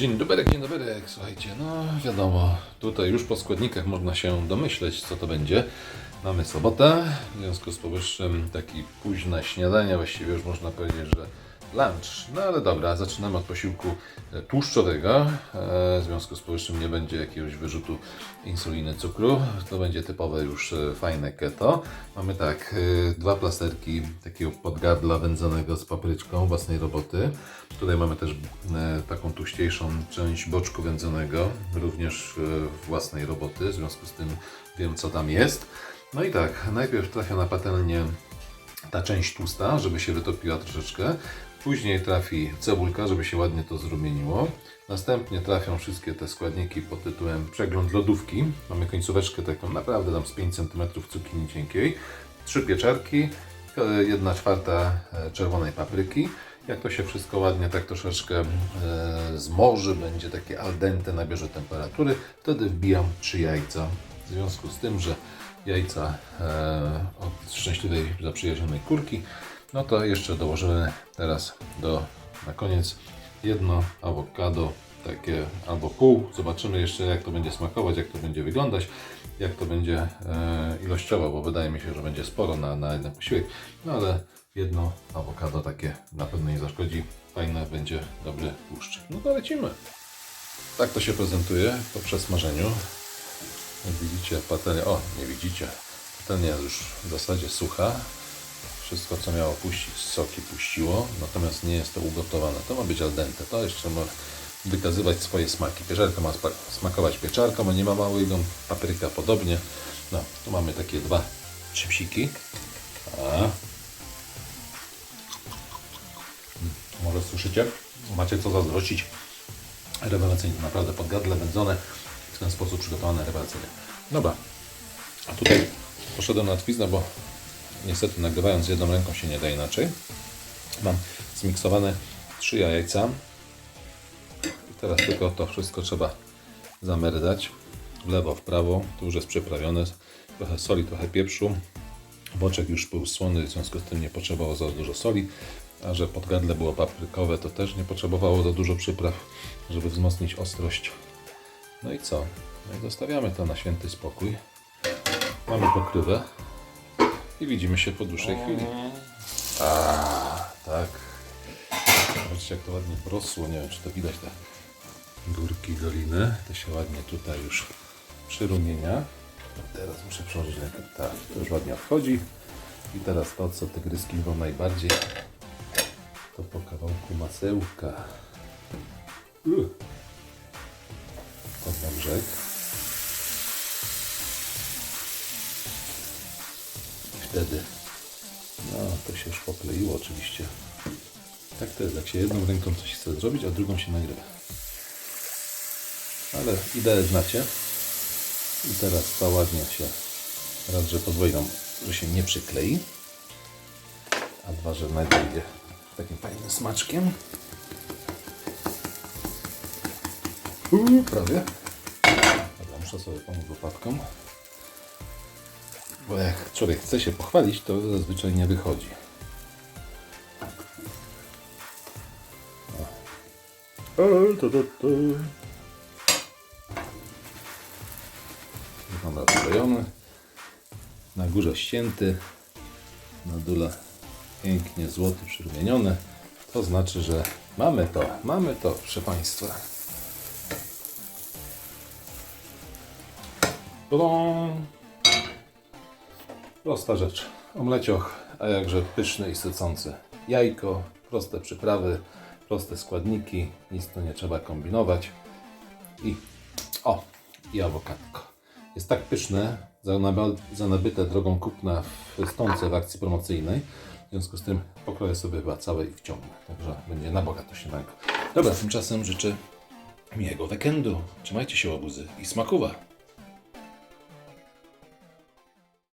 Dzień dobry, dzień dobry. Słuchajcie, no wiadomo, tutaj już po składnikach można się domyśleć, co to będzie. Mamy sobotę, w związku z powyższym taki późne śniadanie, właściwie już można powiedzieć, że lunch. No ale dobra, zaczynamy od posiłku e, tłuszczowego. E, W związku z powyższym nie będzie jakiegoś wyrzutu insuliny, cukru. To będzie typowe już e, fajne keto. Mamy tak, dwa plasterki takiego podgardla wędzonego z papryczką własnej roboty. Tutaj mamy też taką tuściejszą część boczku wędzonego, również własnej roboty. W związku z tym wiem, co tam jest. No i tak, najpierw trafia na patelnię ta część tłusta, żeby się wytopiła troszeczkę. Później trafi cebulka, żeby się ładnie to zrumieniło. Następnie trafią wszystkie te składniki pod tytułem przegląd lodówki. Mamy końcóweczkę taką naprawdę tam z 5 cm cukinii cienkiej. Trzy pieczarki, e, jedna czwarta e, czerwonej papryki. Jak to się wszystko ładnie tak troszeczkę e, zmoży, będzie takie al dente, nabierze temperatury, wtedy wbijam trzy jajca. W związku z tym, że jajca od szczęśliwej, zaprzyjaźnionej kurki, no to jeszcze dołożymy teraz do, na koniec jedno awokado, takie albo pół. Zobaczymy jeszcze jak to będzie smakować, jak to będzie wyglądać, jak to będzie e, ilościowo, bo wydaje mi się, że będzie sporo na, na jeden posiłek, no ale jedno awokado takie na pewno nie zaszkodzi. Fajne będzie dobry tłuszcz. No to lecimy. Tak to się prezentuje po przesmażeniu. Widzicie, patelnia, o nie widzicie, patelnia już w zasadzie sucha. Wszystko co miało puścić, soki puściło, natomiast nie jest to ugotowane. To ma być al dente, to jeszcze ma wykazywać swoje smaki. Pieczarka ma smakować pieczarką, a nie ma małego, papryka podobnie. No, tu mamy takie dwa chipsiki. A. Mm, Może słyszycie? Macie co zazdrościć. Rewelacyjnie, naprawdę podgadle wędzone, w ten sposób przygotowane rewelacyjnie. Dobra, a tutaj poszedłem na twiznę, bo niestety nagrywając jedną ręką się nie da inaczej. Mam zmiksowane trzy jajca. I teraz tylko to wszystko trzeba zamerdać w lewo, w prawo. Tu już jest przyprawione. Trochę soli, trochę pieprzu. Boczek już był słony, w związku z tym nie potrzebowało za dużo soli. A że podgardle było paprykowe, to też nie potrzebowało za dużo przypraw, żeby wzmocnić ostrość. No i co? No i zostawiamy to na święty spokój. Mamy pokrywę i widzimy się po dłuższej chwili. A, tak. Zobaczcie jak to ładnie porosło. Nie wiem, czy to widać te górki doliny. To się ładnie tutaj już przyrumienia. Teraz muszę przełożyć rękę. Tak, to już ładnie wchodzi. I teraz to, co tygryski lubią najbardziej, to po kawałku masełka. Uh. No to się już pokleiło oczywiście. Tak to jest, jak się jedną ręką coś chce zrobić, a drugą się nagrywa. Ale ideę znacie. I teraz to ładnie się, raz, że nam, że się nie przyklei, a dwa, że nadejdzie takim fajnym smaczkiem. Uuu, prawie. Dobra, muszę sobie pomóc łopatką. Bo jak człowiek chce się pochwalić, to zazwyczaj nie wychodzi. Wygląda sklejony. Na górze ścięty. Na dole pięknie złoty przyrumieniony. To znaczy, że mamy to, mamy to, proszę Państwa. Tudum. Prosta rzecz. Omlecioch, a jakże pyszny i sycący. Jajko, proste przyprawy, proste składniki, nic tu nie trzeba kombinować. I o, i awokadko. Jest tak pyszne, za, nabyte drogą kupna w stonce w akcji promocyjnej. W związku z tym pokroję sobie chyba całe i wciągnę. Także będzie na bogato śniadanko. Dobra, tymczasem życzę miłego weekendu. Trzymajcie się łobuzy i smakuwa.